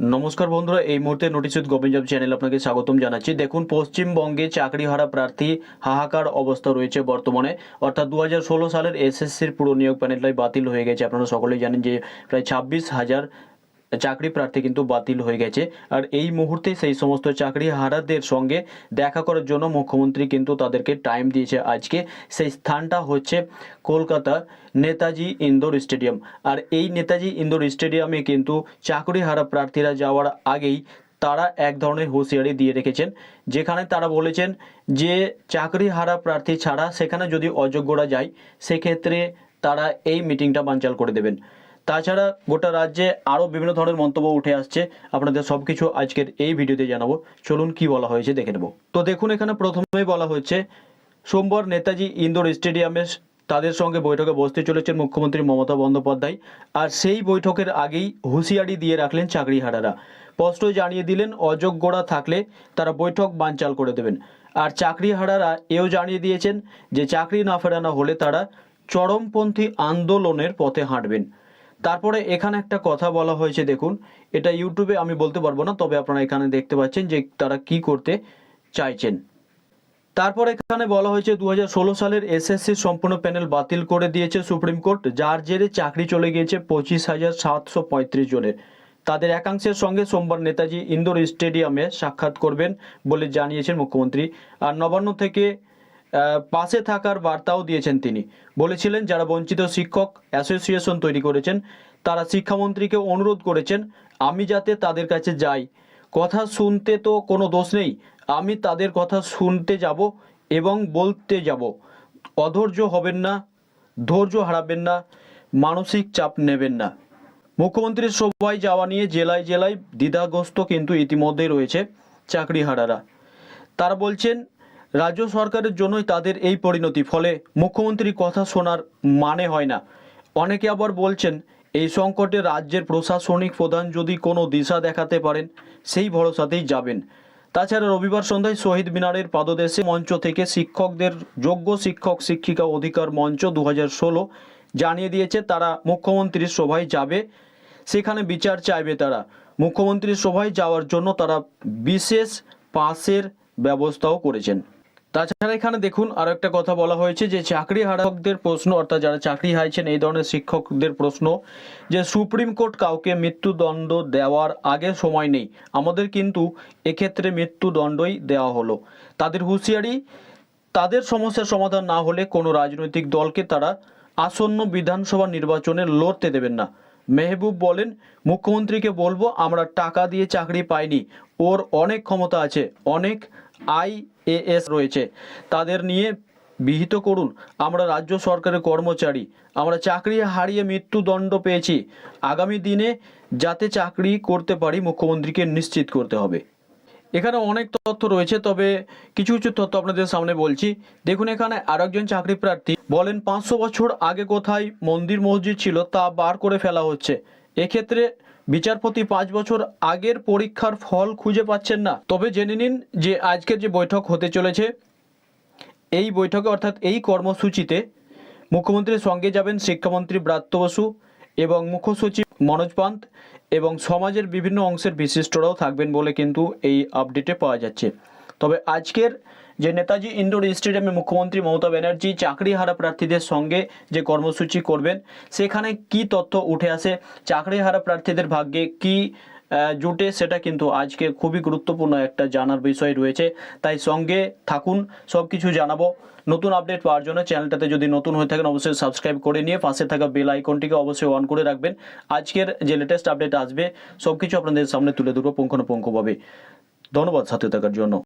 নমস্কার বন্ধুরা, এই মুহূর্তে নোটিস উইথ গোবিন্দ চ্যানেল আপনাকে স্বাগতম জানাচ্ছি। দেখুন, পশ্চিমবঙ্গে চাকরিহারা প্রার্থী, হাহাকার অবস্থা রয়েছে বর্তমানে। অর্থাৎ দু হাজার ষোলো সালের এসএসসির পুরো নিয়োগ প্যানেলটাই বাতিল হয়ে গেছে। আপনারা সকলেই জানেন যে প্রায় ছাব্বিশ হাজার চাকরি প্রার্থী কিন্তু বাতিল হয়ে গেছে। আর এই মুহূর্তে সেই সমস্ত চাকরি হারাদের সঙ্গে দেখা করার জন্য মুখ্যমন্ত্রী কিন্তু তাদেরকে টাইম দিয়েছে আজকে। সেই স্থানটা হচ্ছে কলকাতা নেতাজি ইন্দোর স্টেডিয়াম। আর এই নেতাজি ইন্দোর স্টেডিয়ামে কিন্তু চাকরি হারা প্রার্থীরা যাওয়ার আগেই তারা এক ধরনের হুঁশিয়ারি দিয়ে রেখেছেন, যেখানে তারা বলেছেন যে চাকরি হারা প্রার্থী ছাড়া সেখানে যদি অযোগ্যরা যায়, সেক্ষেত্রে তারা এই মিটিংটা বানচাল করে দেবেন। তাছাড়া গোটা রাজ্যে আরও বিভিন্ন ধরনের মন্তব্য উঠে আসছে। আপনাদের সব কিছু আজকের এই ভিডিওতে জানাব। চলুন কি বলা হয়েছে দেখে নেব। তো দেখুন, এখানে প্রথমেই বলা হচ্ছে, সোমবার নেতাজি ইন্দোর স্টেডিয়ামে তাদের সঙ্গে বৈঠকে বসতে চলেছেন মুখ্যমন্ত্রী মমতা বন্দ্যোপাধ্যায়। আর সেই বৈঠকের আগেই হুঁশিয়ারি দিয়ে রাখলেন চাকরিহারারা। স্পষ্ট জানিয়ে দিলেন, অযোগ্যরা থাকলে তারা বৈঠক বানচাল করে দেবেন। আর চাকরিহারারা এও জানিয়ে দিয়েছেন যে, চাকরি না ফেরানো হলে তারা চরমপন্থী আন্দোলনের পথে হাঁটবেন। তারপরে এখানে একটা কথা বলা হয়েছে, দেখুন। এটা ইউটিউবে আমি বলতে পারব না, তবে আপনারা এখানে দেখতে পাচ্ছেন যে তারা কি করতে চাইছেন। তারপর এখানে বলা হয়েছে দু হাজার ষোলো সালের এসএসসি সম্পূর্ণ প্যানেল বাতিল করে দিয়েছে সুপ্রিম কোর্ট, যার জেরে চাকরি চলে গিয়েছে পঁচিশ হাজার সাতশো পঁয়ত্রিশ জনের। তাদের একাংশের সঙ্গে সোমবার নেতাজি ইন্দোর স্টেডিয়ামে সাক্ষাৎ করবেন বলে জানিয়েছেন মুখ্যমন্ত্রী। আর নবান্ন থেকে পাশে থাকার বার্তাও দিয়েছেন তিনি। বলেছিলেন, যারা বঞ্চিত শিক্ষক অ্যাসোসিয়েশন তৈরি করেছেন, তারা শিক্ষামন্ত্রীকে অনুরোধ করেছেন, আমি যাতে তাদের কাছে যাই। কথা শুনতে তো কোনো দোষ নেই, আমি তাদের কথা শুনতে যাব এবং বলতে যাব। অধৈর্য হবেন না, ধৈর্য হারাবেন না, মানসিক চাপ নেবেন না। মুখ্যমন্ত্রীর সবাই যাওয়া নিয়ে জেলায় জেলায় দ্বিধাগ্রস্ত কিন্তু ইতিমধ্যেই রয়েছে চাকরিহারারা। তারা বলছেন রাজ্য সরকারের জন্যই তাদের এই পরিণতি, ফলে মুখ্যমন্ত্রীর কথা শোনার মানে হয় না। অনেকে আবার বলছেন, এই সংকটে রাজ্যের প্রশাসনিক প্রধান যদি কোনো দিশা দেখাতে পারেন, সেই ভরসাতেই যাবেন। তাছাড়া রবিবার সন্ধ্যায় শহীদ মিনারের পাদদেশে মঞ্চ থেকে শিক্ষকদের, যোগ্য শিক্ষক, শিক্ষিকা অধিকার মঞ্চ দু জানিয়ে দিয়েছে তারা মুখ্যমন্ত্রীর সভায় যাবে। সেখানে বিচার চাইবে তারা। মুখ্যমন্ত্রীর সভায় যাওয়ার জন্য তারা বিশেষ পাসের ব্যবস্থাও করেছেন। তাছাড়া এখানে দেখুন আরও একটা কথা বলা হয়েছে যে চাকরি হারাকদের প্রশ্ন, অর্থাৎ যারা চাকরি হারিয়েছেন এই ধরনের শিক্ষকদের প্রশ্ন যে সুপ্রিম কোর্ট কাউকে মৃত্যুদণ্ড দেওয়ার আগে সময় নেই। আমাদের কিন্তু এক্ষেত্রে মৃত্যুদণ্ডই দেওয়া হলো। তাদের হুঁশিয়ারি, তাদের সমস্যার সমাধান না হলে কোনো রাজনৈতিক দলকে তারা আসন্ন বিধানসভা নির্বাচনে লড়তে দেবেন না। মেহবুব বলেন, মুখ্যমন্ত্রীকে বলব আমরা টাকা দিয়ে চাকরি পাইনি। ওর অনেক ক্ষমতা আছে, অনেক আইএএস রয়েছে। তাদের নিয়ে বিহিত করুন। আমরা রাজ্য সরকারের কর্মচারী। আমরা চাকরি হারিয়ে মৃত্যুদণ্ড পেয়েছি। আগামী দিনে যাতে চাকরি করতে পারি, মুখ্যমন্ত্রীকে নিশ্চিত করতে হবে। এখানে অনেক তথ্য রয়েছে, তবে কিছু কিছু তথ্য আপনাদের সামনে বলছি। দেখুন, এখানে আরেকজন চাকরি প্রার্থী বলেন, পাঁচশো বছর আগে কোথায় মন্দির মসজিদ ছিল তা বার করে ফেলা হচ্ছে। এক্ষেত্রে বিচারপতি পাঁচ বছর আগের পরীক্ষার ফল খুঁজে পাচ্ছেন না। তবে জেনে নিন যে আজকের যে বৈঠক হতে চলেছে, এই বৈঠকে অর্থাৎ এই কর্মসূচিতে মুখ্যমন্ত্রীর সঙ্গে যাবেন শিক্ষামন্ত্রী ব্রাত্য বসু এবং মুখ্য সচিব মনোজ পান্ত। এবং সমাজের বিভিন্ন অংশের বিশিষ্টরাও থাকবেন বলে কিন্তু এই আপডেটে পাওয়া যাচ্ছে। তবে আজকের যে নেতাজি ইন্ডোর স্টেডিয়ামে মুখ্যমন্ত্রী মমতা ব্যানার্জি চাকরিহারা প্রার্থীদের সঙ্গে যে কর্মসূচি করবেন, সেখানে কি তথ্য উঠে আসে চাকরিহারা প্রার্থীদের ভাগ্যে কি জুটে সেটা কিন্তু আজকে খুবই গুরুত্বপূর্ণ একটা জানার বিষয় রয়েছে। তাই সঙ্গে থাকুন সব কিছু জানাব। নতুন আপডেট পাওয়ার জন্য চ্যানেলটাতে যদি নতুন হয়ে থাকেন, অবশ্যই সাবস্ক্রাইব করে নিয়ে পাশে থাকা বেল আইকনটিকে অবশ্যই অন করে রাখবেন। আজকের যে লেটেস্ট আপডেট আসবে সব কিছু আপনাদের সামনে তুলে ধরবো পুঙ্খানুপুঙ্খভাবে। ধন্যবাদ সাথে থাকার জন্য।